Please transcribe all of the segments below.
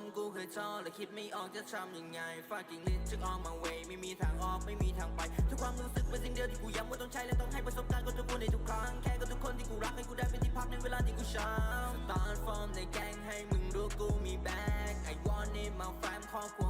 มกูเคยชอบและคิดไม่ออกจะทำยังไง fucking lit took on my way ไม่มีทางออกไม่มีทางไป ทุกความรู้สึกเป็นสิ่งเดียวที่กูย้ำว่าต้องใช้และต้องให้ประสบการณ์กับทุกคนในทุกครั้ง แค่กับทุกคนที่กูรักให้กูได้เป็นที่พักในเวลาที่กูช้ำตอนฟอร์มในแกงให้มึงรู้กูมีแบ็ค I want it my fam ครอบครัว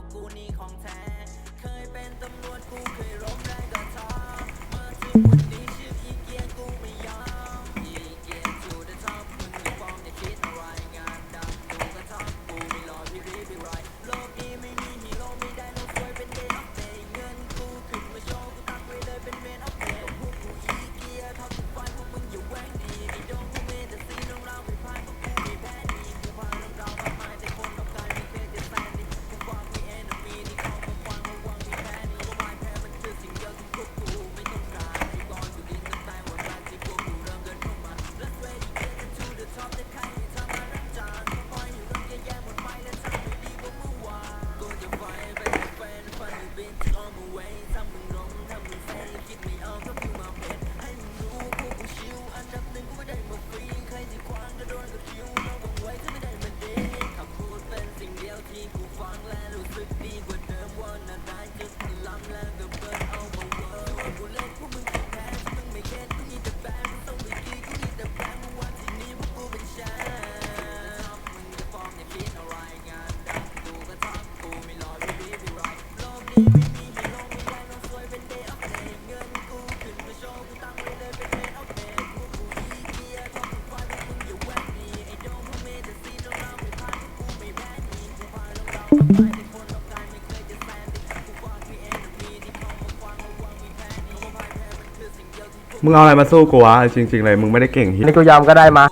มึงเอาอะไรมาสู้กูวะจริงๆเลยมึงไม่ได้เก่งที่นี่กูยอมก็ได้มา